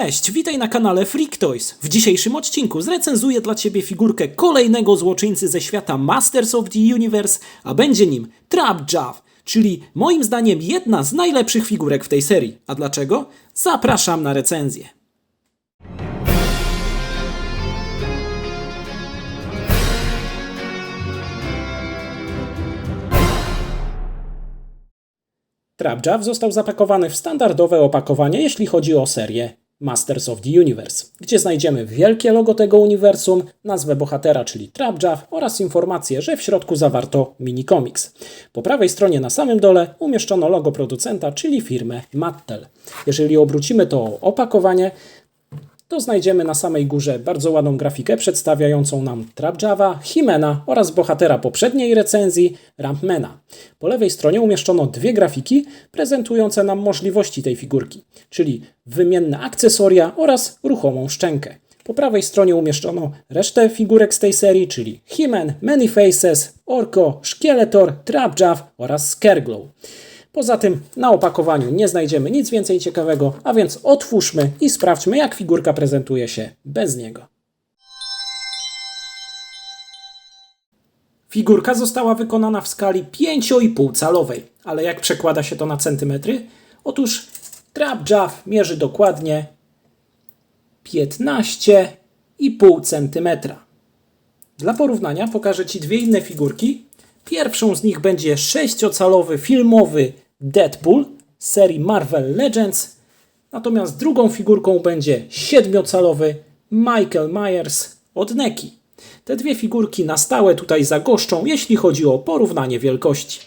cześć! Witaj na kanale Freak Toys. W dzisiejszym odcinku zrecenzuję dla Ciebie figurkę kolejnego złoczyńcy ze świata Masters of the Universe, a będzie nim Trap Jaw, czyli moim zdaniem jedna z najlepszych figurek w tej serii. A dlaczego? Zapraszam na recenzję. Trapjaw został zapakowany w standardowe opakowanie, jeśli chodzi o serię Masters of the Universe, gdzie znajdziemy wielkie logo tego uniwersum, nazwę bohatera, czyli Trapjaw oraz informację, że w środku zawarto mini-komiks. Po prawej stronie na samym dole umieszczono logo producenta, czyli firmę Mattel. Jeżeli obrócimy to opakowanie, to znajdziemy na samej górze bardzo ładną grafikę przedstawiającą nam Trapjava, Himena oraz bohatera poprzedniej recenzji Rampmana. Po lewej stronie umieszczono dwie grafiki prezentujące nam możliwości tej figurki, czyli wymienne akcesoria oraz ruchomą szczękę. Po prawej stronie umieszczono resztę figurek z tej serii, czyli He-Man, Many Faces, Orko, Szkieletor, Trapjaw oraz Scareglow. Poza tym na opakowaniu nie znajdziemy nic więcej ciekawego, a więc otwórzmy i sprawdźmy, jak figurka prezentuje się bez niego. Figurka została wykonana w skali 5,5 calowej, ale jak przekłada się to na centymetry? Otóż Trap Jaw mierzy dokładnie 15,5 cm. Dla porównania pokażę Ci dwie inne figurki. Pierwszą z nich będzie 6-calowy filmowy Deadpool z serii Marvel Legends, natomiast drugą figurką będzie 7-calowy Michael Myers od Neki. Te dwie figurki na stałe tutaj zagoszczą, jeśli chodzi o porównanie wielkości.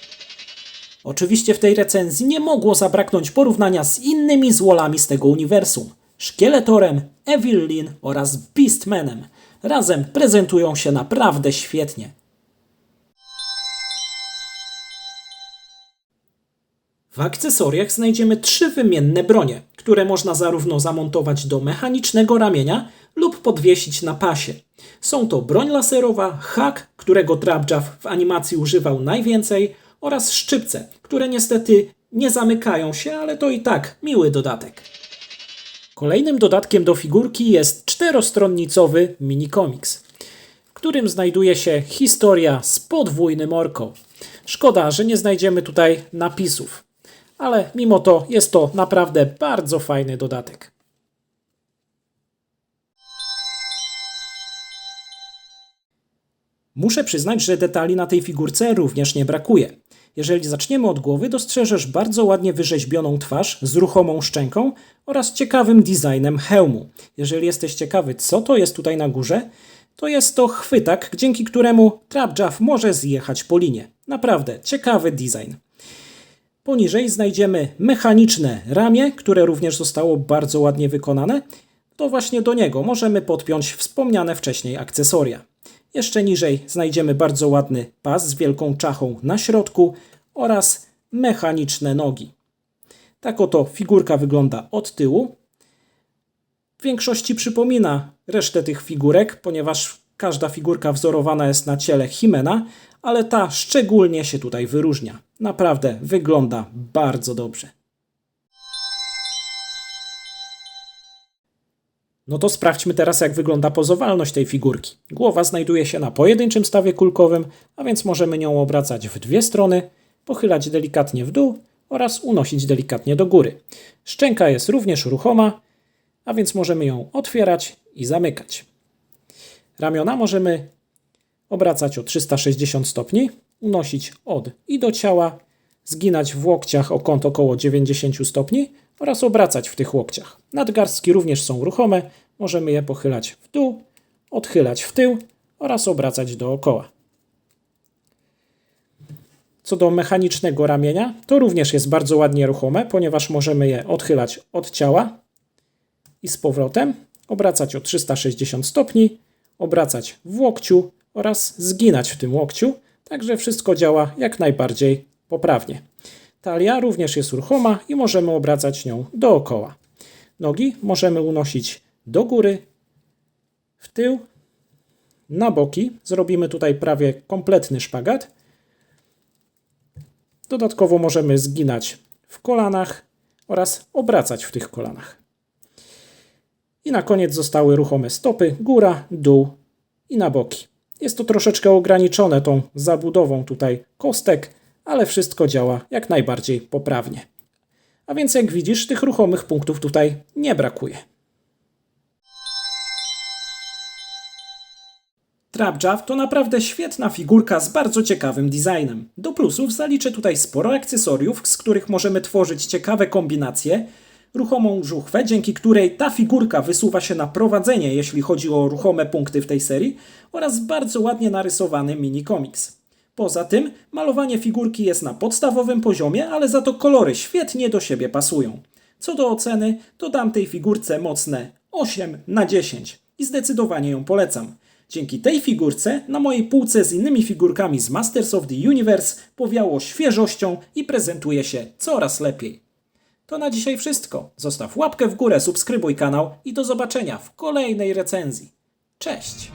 Oczywiście w tej recenzji nie mogło zabraknąć porównania z innymi złolami z tego uniwersum. Szkieletorem, Evil Lyn oraz Beastmanem. Razem prezentują się naprawdę świetnie. W akcesoriach znajdziemy trzy wymienne bronie, które można zarówno zamontować do mechanicznego ramienia lub podwiesić na pasie. Są to broń laserowa, hak, którego Trapjaw w animacji używał najwięcej, oraz szczypce, które niestety nie zamykają się, ale to i tak miły dodatek. Kolejnym dodatkiem do figurki jest czterostronnicowy minikomiks, w którym znajduje się historia z podwójnym orką. Szkoda, że nie znajdziemy tutaj napisów, ale mimo to jest to naprawdę bardzo fajny dodatek. Muszę przyznać, że detali na tej figurce również nie brakuje. Jeżeli zaczniemy od głowy, dostrzeżesz bardzo ładnie wyrzeźbioną twarz z ruchomą szczęką oraz ciekawym designem hełmu. Jeżeli jesteś ciekawy, co to jest tutaj na górze, to jest to chwytak, dzięki któremu Trapjaw może zjechać po linie. Naprawdę ciekawy design. Poniżej znajdziemy mechaniczne ramię, które również zostało bardzo ładnie wykonane. To właśnie do niego możemy podpiąć wspomniane wcześniej akcesoria. Jeszcze niżej znajdziemy bardzo ładny pas z wielką czachą na środku oraz mechaniczne nogi. Tak oto figurka wygląda od tyłu. W większości przypomina resztę tych figurek, ponieważ każda figurka wzorowana jest na ciele Himena, ale ta szczególnie się tutaj wyróżnia. Naprawdę wygląda bardzo dobrze. No to sprawdźmy teraz, jak wygląda pozowalność tej figurki. Głowa znajduje się na pojedynczym stawie kulkowym, a więc możemy nią obracać w dwie strony, pochylać delikatnie w dół oraz unosić delikatnie do góry. Szczęka jest również ruchoma, a więc możemy ją otwierać i zamykać. Ramiona możemy obracać o 360 stopni, unosić od i do ciała, zginać w łokciach o kąt około 90 stopni oraz obracać w tych łokciach. Nadgarstki również są ruchome, możemy je pochylać w dół, odchylać w tył oraz obracać dookoła. Co do mechanicznego ramienia, to również jest bardzo ładnie ruchome, ponieważ możemy je odchylać od ciała i z powrotem, obracać o 360 stopni, obracać w łokciu oraz zginać w tym łokciu, także wszystko działa jak najbardziej poprawnie. Talia również jest ruchoma i możemy obracać nią dookoła. Nogi możemy unosić do góry, w tył, na boki. Zrobimy tutaj prawie kompletny szpagat. Dodatkowo możemy zginać w kolanach oraz obracać w tych kolanach. I na koniec zostały ruchome stopy, góra, dół i na boki. Jest to troszeczkę ograniczone tą zabudową tutaj kostek, ale wszystko działa jak najbardziej poprawnie. A więc jak widzisz, tych ruchomych punktów tutaj nie brakuje. Trapjaw to naprawdę świetna figurka z bardzo ciekawym designem. Do plusów zaliczę tutaj sporo akcesoriów, z których możemy tworzyć ciekawe kombinacje, ruchomą żuchwę, dzięki której ta figurka wysuwa się na prowadzenie, jeśli chodzi o ruchome punkty w tej serii, oraz bardzo ładnie narysowany mini komiks. Poza tym, malowanie figurki jest na podstawowym poziomie, ale za to kolory świetnie do siebie pasują. Co do oceny, to dam tej figurce mocne 8 na 10 i zdecydowanie ją polecam. Dzięki tej figurce na mojej półce z innymi figurkami z Masters of the Universe powiało świeżością i prezentuje się coraz lepiej. To na dzisiaj wszystko. Zostaw łapkę w górę, subskrybuj kanał i do zobaczenia w kolejnej recenzji. Cześć!